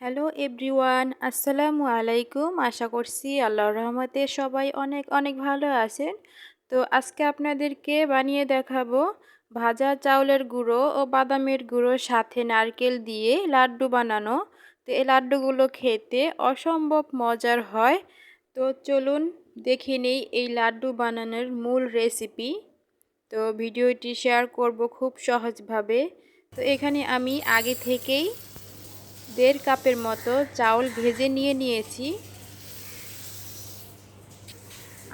Hello everyone, আসসালামু আলাইকুম। আশা করছি আল্লাহর রহমতে সবাই অনেক অনেক ভালো আছেন। তো আজকে আপনাদেরকে বানিয়ে দেখাবো ভাজা চাউলের গুঁড়ো ও বাদামের গুঁড়ো, সাথে নারকেল দিয়ে লাড্ডু বানানো। তো এই লাড্ডুগুলো খেতে অসম্ভব মজার হয়। তো চলুন দেখে নেই এই লাড্ডু বানানোর মূল রেসিপি। তো ভিডিওটি শেয়ার করব খুব সহজভাবে। তো এখানে আমি আগে থেকেই দেড় কাপের মতো চাউল ভেজে নিয়ে নিয়েছি।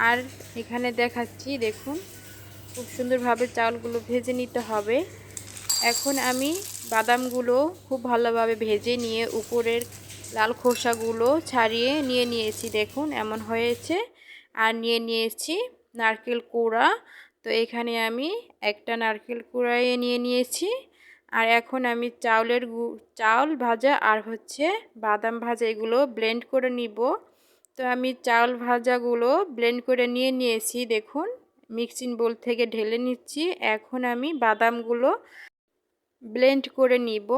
আর এখানে দেখাচ্ছি, দেখুন, খুব সুন্দরভাবে চাউলগুলো ভেজে নিতে হবে। এখন আমি বাদামগুলো খুব ভালোভাবে ভেজে নিয়ে উপরের লাল খোসাগুলো ছাড়িয়ে নিয়ে নিয়েছি, দেখুন, এমন হয়েছে। আর নিয়ে নিয়েছি নারকেল কুড়া। তো এখানে আমি একটা নারকেল কুড়াইয়ে নিয়ে নিয়েছি। আর এখন আমি চাউলের গু, চাউল ভাজা আর হচ্ছে বাদাম ভাজা এগুলো ব্লেন্ড করে নিব। তো আমি চাউল ভাজাগুলো ব্লেন্ড করে নিয়ে নিয়েছি, দেখুন মিক্সিং বোল থেকে ঢেলে নিচ্ছি। এখন আমি বাদামগুলো ব্লেন্ড করে নিব।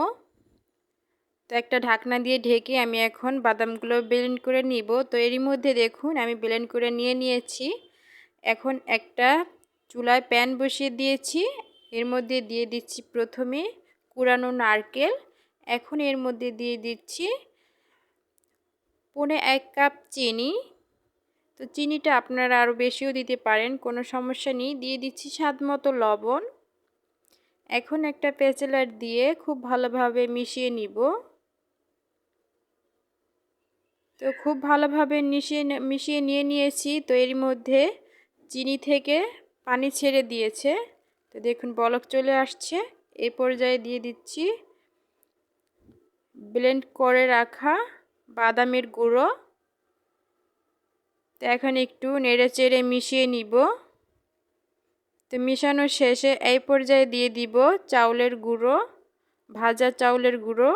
তো একটা ঢাকনা দিয়ে ঢেকে আমি এখন বাদামগুলো ব্লেন্ড করে নিব। তো এরই মধ্যে দেখুন, আমি ব্লেন্ড করে নিয়ে নিয়েছি। এখন একটা চুলায় প্যান বসিয়ে দিয়েছি। এর মধ্যে দিয়ে দিচ্ছি প্রথমে কুড়ানো নারকেল। এখন এর মধ্যে দিয়ে দিচ্ছি পনে এক কাপ চিনি। তো চিনিটা আপনারা আরও বেশিও দিতে পারেন, কোনো সমস্যা নেই। দিয়ে দিচ্ছি স্বাদ মতো লবণ। এখন একটা পেঁচেলার দিয়ে খুব ভালোভাবে মিশিয়ে নিব। তো খুব ভালোভাবে মিশিয়ে মিশিয়ে নিয়ে নিয়েছি। তো এর মধ্যে চিনি থেকে পানি ছেড়ে দিয়েছে। তো দেখুন বলক চলে আসছে। এই পর্যায়ে দিয়ে দিচ্ছি। ব্লেন্ড করে রাখা বাদামের গুঁড়ো। তো এখন একটু নেড়ে চেড়ে মিশিয়ে নিব। তো মিশানোর শেষে এই পর্যায়ে দিয়ে দিব চাউলের গুঁড়ো, ভাজা চাউলের গুঁড়ো।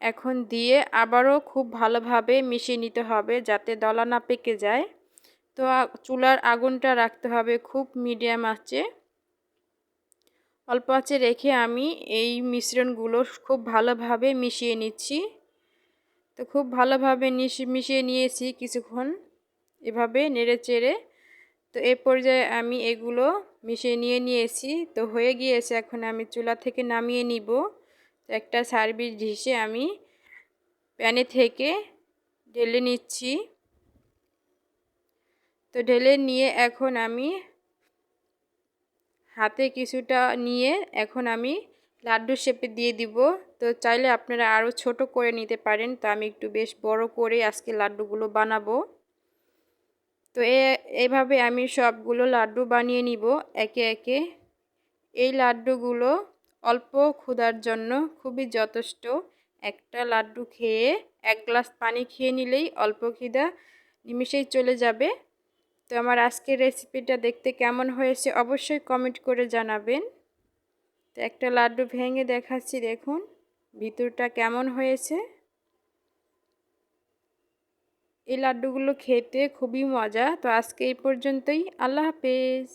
এখন দিয়ে আবারও খুব ভালোভাবে মিশিয়ে নিতে হবে যাতে দলা না পেকে যায়। তো চুলার আগুনটা রাখতে হবে খুব মিডিয়াম আছে অল্প আঁচে রেখে আমি এই মিশ্রণগুলো খুব ভালোভাবে মিশিয়ে নিচ্ছি। তো খুব ভালোভাবে মিশিয়ে নিয়েছি কিছুক্ষণ, এভাবে নেড়ে চেড়ে। তো এ পর্যায়ে আমি এগুলো মিশিয়ে নিয়ে নিয়েছি। তো হয়ে গিয়েছে, এখন আমি চুলা থেকে নামিয়ে নিব। একটা সার্ভিস ডিশে আমি প্যানে থেকে ঢেলে নিচ্ছি। তো ঢেলে নিয়ে এখন আমি হাতে কিছুটা নিয়ে এখন আমি লাড্ডু শেপে দিয়ে দিব। তো চাইলে আপনারা আরও ছোট করে নিতে পারেন। তো আমি একটু বেশ বড় করে আজকে লাড্ডুগুলো বানাবো। তো এভাবে আমি সবগুলো লাড্ডু বানিয়ে নিব একে একে। এই লাড্ডুগুলো অল্প ক্ষুধার জন্য খুবই যথেষ্ট। একটা লাড্ডু খেয়ে এক গ্লাস পানি খেয়ে নিলেই অল্প খিদা নিমিশেই চলে যাবে। তো আমার আজকের রেসিপিটা দেখতে কেমন হয়েছে অবশ্যই কমেন্ট করে জানাবেন। তো একটা লাড্ডু ভেঙে দেখাচ্ছি দেখুন, ভিতরটা কেমন হয়েছে। এই লাড্ডুগুলো খেতে খুবই মজা, তো আজকে এই পর্যন্তই, আল্লাহ হাফেজ।